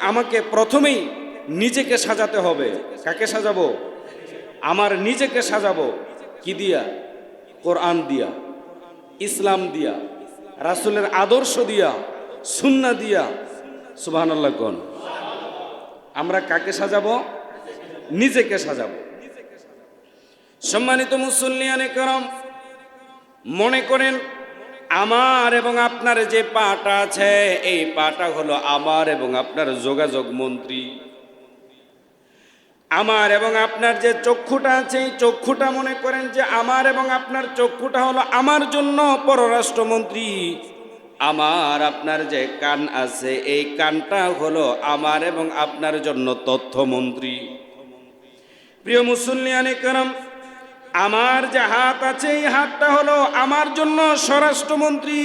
আমাকে প্রথমেই নিজেকে সাজাতে হবে। কাকে সাজাবো? আমার নিজেকে সাজাবো। কি দিয়া? কোরআন দিয়া। ইসলাম দিয়া। রাসূলের আদর্শ দিয়া। সুন্না দিয়া। সুবহানাল্লাহ কোন? আমরা কাকে সাজাবো? নিজেকে সাজাবো। সম্মানিত মুসল্লিয়ানে করম, মনে করেন আমার এবং আপনার যে পাটা আছে, এই পাটা হলো আমার এবং আপনার যোগাযোগ মন্ত্রী। আমার এবং আপনার যে চক্ষুটা আছে, এই চক্ষুটা মনে করেন যে আমার এবং আপনার চক্ষুটা হলো আমার জন্য পররাষ্ট্রমন্ত্রী। আমার, আপনার যে কান আছে, এই কানটা হলো আমার এবং আপনার জন্য তথ্যমন্ত্রী। প্রিয় মুসল্লিয়ানে করম আমার যে হাত আছে, এই হাতটা হলো আমার জন্য স্বরাষ্ট্রমন্ত্রী।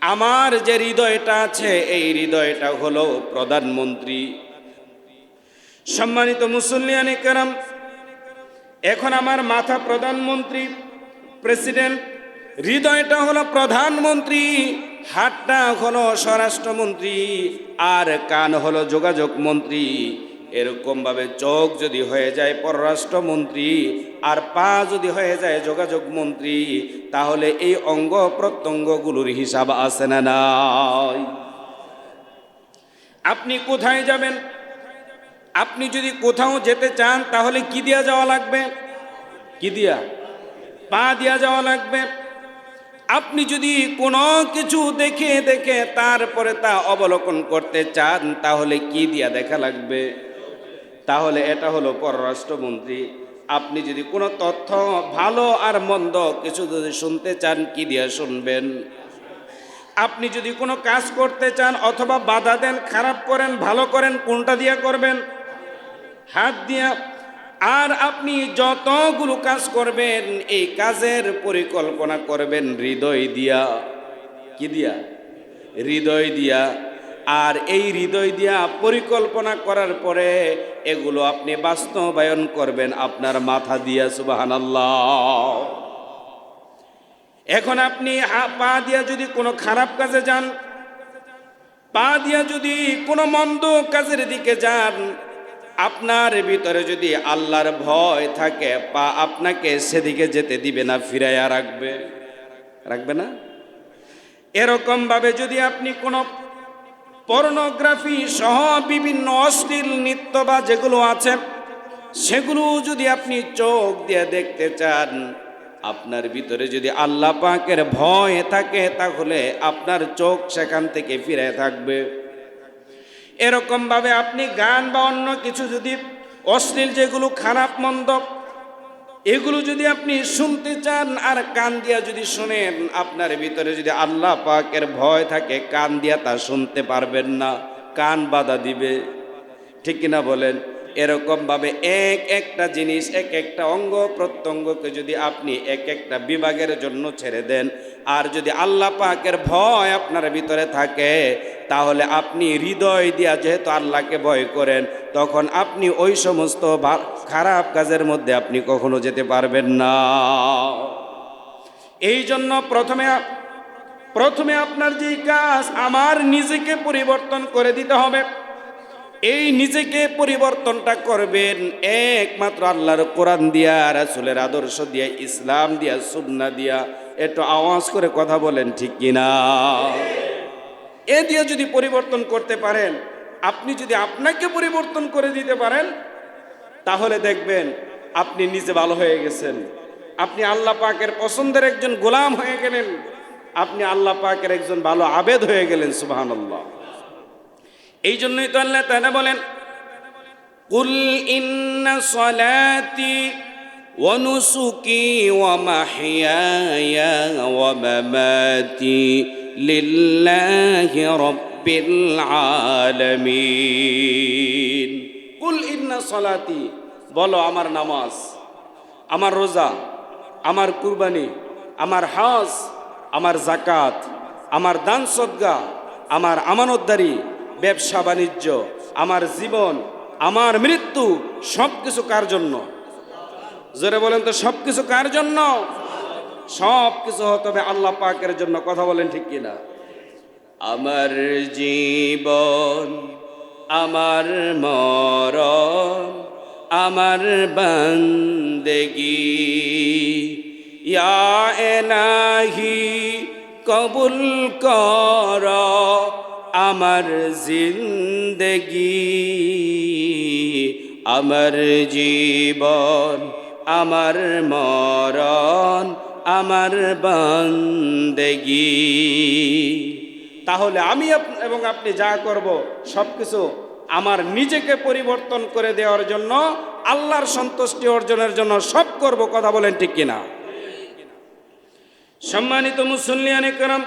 আমার যে হৃদয়টা আছে, এই হৃদয়টা হলো প্রধানমন্ত্রী। সম্মানিত মুসল্লিয়ানি কেরাম, এখন আমার মাথা প্রধানমন্ত্রী, প্রেসিডেন্ট, হৃদয়টা হলো প্রধানমন্ত্রী, হাতটা হলো স্বরাষ্ট্রমন্ত্রী, আর কান হলো যোগাযোগ মন্ত্রী। এরকমভাবে চোখ যদি হয়ে যায় পররাষ্ট্রমন্ত্রী আর পা যদি হয়ে যায় যোগাযোগ মন্ত্রী তাহলে এই অঙ্গ প্রত্যঙ্গগুলোর হিসাব আছে না নাই? আপনি কোথায় যাবেন? আপনি যদি কোথাও যেতে চান, তাহলে কি দিয়া যাওয়া লাগবে? কি দিয়া? পা দিয়া যাওয়া লাগবে। আপনি যদি কোনো কিছু দেখে দেখে তারপরে তা অবলোকন করতে চান, তাহলে কি দিয়া দেখা লাগবে? তাহলে এটা হলো পররাষ্ট্রমন্ত্রী। আপনি যদি কোনো তথ্য ভালো আর মন্দ কিছু যদি শুনতে চান, কি দিয়া শুনবেন? আপনি যদি কোনো কাজ করতে চান অথবা বাধা দেন, খারাপ করেন, ভালো করেন, কোনটা দিয়া করবেন? হাত দিয়া। আর আপনি যতগুলো কাজ করবেন, এই কাজের পরিকল্পনা করবেন হৃদয় দিয়া। কি দিয়া? হৃদয় দিয়া। আর এই হৃদয় দিয়া পরিকল্পনা করার পরে এগুলো আপনি বাস্তবায়ন করবেন আপনার মাথা দিয়া, সুবাহানাল্লাহ। এখন আপনি পা দিয়া যদি কোনো খারাপ কাজে যান, পা দিয়া যদি কোনো মন্দ কাজের দিকে যান, আপনার ভিতরে যদি আল্লাহর ভয় থাকে, পা আপনাকে সেদিকে যেতে দিবে না, ফিরাইয়া রাখবে। রাখবে না? এরকম ভাবে যদি আপনি কোনো পর্নোগ্রাফি সহ বিভিন্ন অশ্লীল নৃত্য বা যেগুলো আছে, সেগুলো যদি আপনি চোখ দিয়ে দেখতে চান, আপনার ভিতরে যদি আল্লাহ পাকের ভয় থাকে, তাহলে আপনার চোখ সেখান থেকে ফিরে থাকবে। এরকম ভাবে আপনি গান বা অন্য কিছু যদি অশ্লীল যেগুলো খারাপ মন্দ এগুলো যদি আপনি শুনতে চান আর কান দিয়া যদি শোনেন, আপনার ভিতরে যদি আল্লাহ পাকের ভয় থাকে, কান দিয়া তা শুনতে পারবেন না, কান বাধা দিবে। ঠিক কিনা বলেন? এরকম ভাবে এক একটা জিনিস, এক একটা অঙ্গ প্রত্যঙ্গকে যদি আপনি এক একটা বিভাগের জন্য ছেড়ে দেন, আর যদি আল্লাহ পাকের ভয় আপনার ভিতরে থাকে তাহলে আপনি হৃদয় দিয়া যেহেতু আল্লাহকে ভয় করেন, তখন আপনি ওই সমস্ত খারাপ কাজের মধ্যে আপনি কখনো যেতে পারবেন না। এই জন্য প্রথমে প্রথমে আপনার যেই কাজ, আমার নিজেকে পরিবর্তন করে দিতে হবে। এই নিজেকে পরিবর্তনটা করবেন একমাত্র আল্লাহর কোরআন দিয়া, রাসুলের আদর্শ দিয়া, ইসলাম দিয়া সুন্না দিয়া। একটু আওয়াজ করে কথা বলেন ঠিক কিনা? এ দিয়ে যদি পরিবর্তন করতে পারেন, আপনি যদি আপনাকে পরিবর্তন করে দিতে পারেন, তাহলে দেখবেন আপনি নিজে ভালো হয়ে গেছেন। আপনি আল্লাহ পাকের পছন্দের একজন গোলাম হয়ে গেলেন। আপনি আল্লাহ পাকের একজন ভালো আবেদ হয়ে গেলেন, সুবহানাল্লাহ। এই জন্যই তো আল্লাহ তাআলা বলেন, কুল ইন্না সলাতি ওয়া নুসুকি ওয়া লিল্লাহি রাব্বিল আলামিন। কুল ইন্না সলাতি, বলো আমার নামাজ, আমার রোজা, আমার কুরবানি, আমার হাজ, আমার জাকাত আমার দান সদ্গা, আমার আমানতদারি, ব্যবসা বাণিজ্য, আমার জীবন, আমার মৃত্যু সব কিছু কার জন্য? জোরে বলেন তো সব কিছু কার জন্য? সব কিছু হতে হবে আল্লাহ পাকের জন্য কথা বলেন ঠিক কিনা? আমার জীবন, আমার মরণ, আমার বন্দেগি। এলাহি, কবুল কর আমার জিন্দগি। আমার জীবন, আমার মরণ আমার বন্দেগি। তাহলে আমি এবং আপনি যা করব সব কিছু আমার নিজেকে পরিবর্তন করে দেওয়ার জন্য, আল্লাহর সন্তুষ্টি অর্জনের জন্য সব করব, কথা বলেন ঠিক কিনা? সম্মানিত মুসল্লিয়ান করম,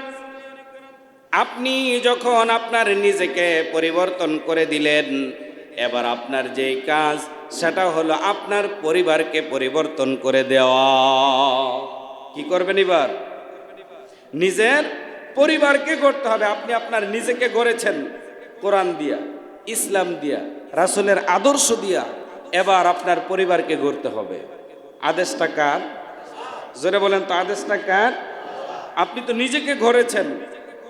আপনি যখন আপনার নিজেকে পরিবর্তন করে দিলেন, এবার আপনার যে কাজ, সেটা হলো আপনার পরিবারকে পরিবর্তন করে দেওয়া। কি করবেন এবার? নিজের পরিবারকে করতে হবে। আপনি আপনার নিজেকে গড়েছেন কোরআন দিয়া, ইসলাম দিয়া, রাসূলের আদর্শ দিয়া। এবার আপনার পরিবারকে গড়তে হবে। আদেশটা কার? জোরে বলেন তো, আদেশটা কার? আপনি তো নিজেকে ঘরেছেন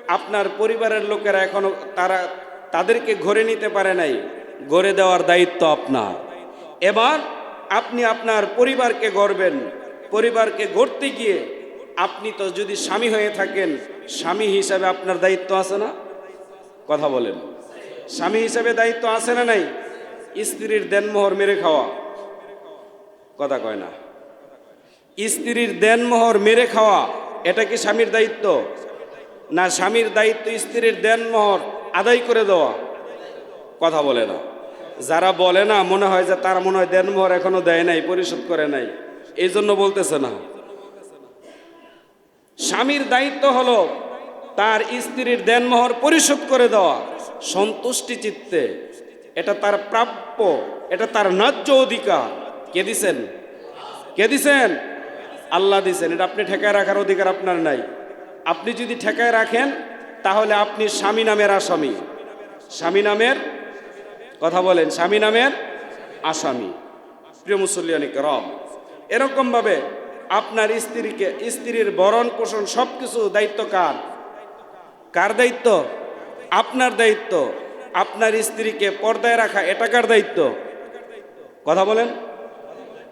আপনার পরিবারের লোকেরা এখনও তারা তাদেরকে ঘরে নিতে পারে নাই। গড়ে দেওয়ার দায়িত্ব আপনার। এবার আপনি আপনার পরিবারকে গড়বেন। পরিবারকে গড়তে গিয়ে আপনি তো যদি স্বামী হয়ে থাকেন, স্বামী হিসাবে আপনার দায়িত্ব আছে না? কথা বলেন। স্বামী হিসাবে দায়িত্ব আছে না নাই? স্ত্রীর দেনমোহর মেরে খাওয়া। কথা কয় না। স্ত্রীর দেনমোহর মেরে খাওয়া, এটা কি স্বামীর দায়িত্ব? না, স্বামীর দায়িত্ব স্ত্রীর দেনমোহর আদায় করে দেওয়া। কথা বলে না। যারা বলে না, মনে হয় যে তার মনে হয় দেনমোহর এখনও দেয় নাই, পরিশোধ করে নাই। এই জন্য বলতেছে না। স্বামীর দায়িত্ব হলো তার স্ত্রীর দেনমোহর পরিশোধ করে দেওয়া, সন্তুষ্টি চিত্তে। এটা তার প্রাপ্য, এটা তার ন্যায্য অধিকার। কে দিছেন? কে দিছেন? আল্লাহ দিছেন। এটা আপনি ঠেকায় রাখার অধিকার আপনার নাই। আপনি যদি ঠেকায় রাখেন, তাহলে আপনি স্বামী নামের আসামি। স্বামী নামের কথা বলেন, স্বামী নামের আসামি। প্রিয় মুসল্লিয়ানিক রব। এরকমভাবে আপনার স্ত্রীকে, স্ত্রীর বরণ পোষণ সব কিছু দায়িত্ব কার? কার দায়িত্ব? আপনার দায়িত্ব। আপনার স্ত্রীকে পর্দায় রাখা, এটা কার দায়িত্ব? কথা বলেন।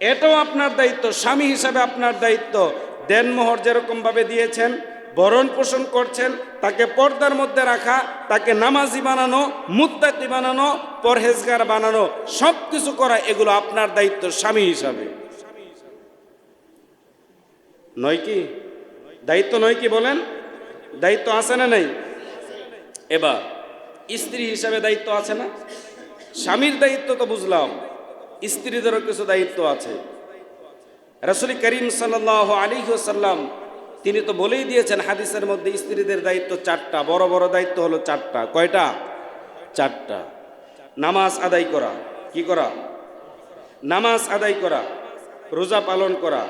এটাও আপনার দায়িত্ব, স্বামী হিসাবে আপনার দায়িত্ব। দেনমোহর যেরকমভাবে দিয়েছেন বরণ পোষণ করছেন, তাকে পর্দার মধ্যে রাখা, তাকে নামাজি বানানো, মুত্তাকি বানানো, পরহেজগার বানানো সব কিছু করা, এগুলো আপনার দায়িত্ব স্বামী হিসাবে। নয় কি? দায়িত্ব নয় কি বলেন? দায়িত্ব আছে না নাই? এবার, স্ত্রী হিসাবে দায়িত্ব আছে না? স্বামীর দায়িত্ব তো বুঝলাম, স্ত্রীদেরও কিছু দায়িত্ব আছে। রসুল করিম সাল্লাহ আলী সাল্লাম তিনি তো বলেই দিয়েছেন হাদিসের মধ্যে স্ত্রীদের দায়িত্ব চারটা, বড় বড় দায়িত্ব হলো চারটা। কয়টা? চারটা। নামাজ আদায় করা, কি করা? নামাজ আদায় করা, রোজা পালন করা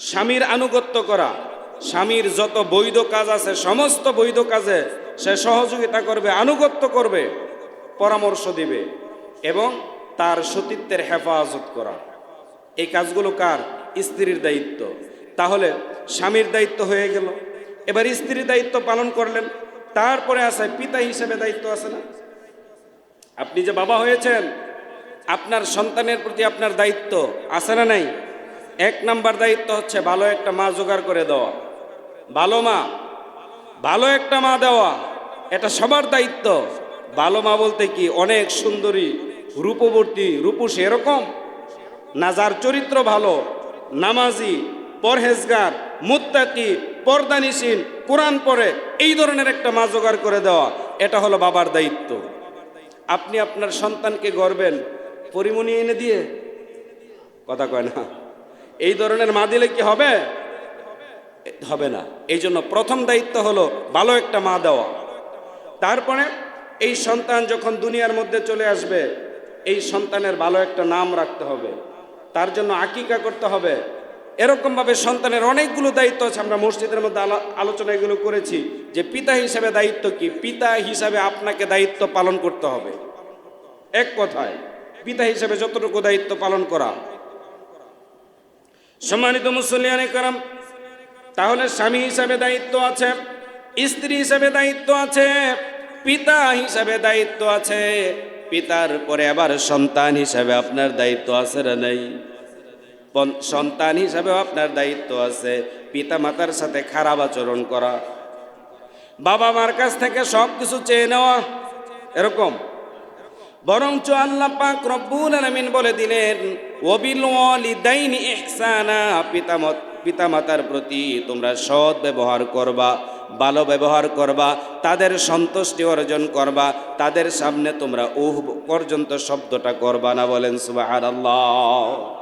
স্বামীর আনুগত্য করা, স্বামীর যত বৈধ কাজ আছে, সমস্ত বৈধ কাজে সে সহযোগিতা করবে, আনুগত্য করবে, পরামর্শ দিবে এবং তার সতীত্বের হেফাজত করা। এই কাজগুলো কার? স্ত্রীর দায়িত্ব। তাহলে স্বামীর দায়িত্ব হয়ে গেল। এবার স্ত্রীর দায়িত্ব পালন করলেন। তারপরে আছে পিতা হিসেবে দায়িত্ব আছে না? আপনি যে বাবা হয়েছেন, আপনার সন্তানের প্রতি আপনার দায়িত্ব আছে না নাই? এক নাম্বার দায়িত্ব হচ্ছে ভালো একটা মা জোগাড় করে দেওয়া। ভালো মা, ভালো একটা মা দেওয়া, এটা সবার দায়িত্ব। ভালো মা বলতে কি, অনেক সুন্দরী রূপবর্তী রূপসী এরকম। না যার চরিত্র ভালো, নামাজি, পরহেজগার, মুত্তাকি, পর্দানিসীন, কোরআন পড়ে, এই ধরনের একটা মা জোগাড় করে দেওয়া, এটা হলো বাবার দায়িত্ব। আপনি আপনার সন্তানকে গড়বেন, পরিমণি এনে দিয়ে। কথা কয় না। এই ধরনের মা দিলে কি হবে? হবে না। এই জন্য প্রথম দায়িত্ব হলো ভালো একটা মা দেওয়া। তারপরে এই সন্তান যখন দুনিয়ার মধ্যে চলে আসবে, এই সন্তানের ভালো একটা নাম রাখতে হবে। তার জন্য আকিকা করতে হবে। এরকমভাবে সন্তানের অনেকগুলো দায়িত্ব আছে। আমরা মসজিদের মধ্যে আলো- আলোচনা এগুলো করেছি যে পিতা হিসাবে দায়িত্ব কি? পিতা হিসাবে আপনাকে দায়িত্ব পালন করতে হবে। এক কথায়, পিতা হিসাবে যতটুকু দায়িত্ব পালন করা সম্মানিত মুসলিয়ানে কারাম, তাহলে স্বামী হিসাবে দায়িত্ব আছে, স্ত্রী হিসাবে দায়িত্ব আছে, পিতা হিসাবে দায়িত্ব আছে, পিতার পরে আবার সন্তান হিসাবে আপনার দায়িত্ব আছে না নেই? সন্তান হিসাবেও আপনার দায়িত্ব আছে, পিতা মাতার সাথে খারাপ আচরণ করা। বাবা মার কাছ থেকে সব কিছু চেয়ে নেওয়া, এরকম? বরঞ্চ আল্লাহ পাক রব্বুল আলামিন বলে দিলেন, ওবিল ওয়ালিদাইনি ইহসানা পিতামত, পিতামাতার প্রতি তোমরা সৎ ব্যবহার করবা, ভালো ব্যবহার করবা, তাদের সন্তুষ্টি অর্জন করবা, তাদের সামনে তোমরা উহ পর্যন্ত শব্দটা করবা না বলেন সুবহানাল্লাহ।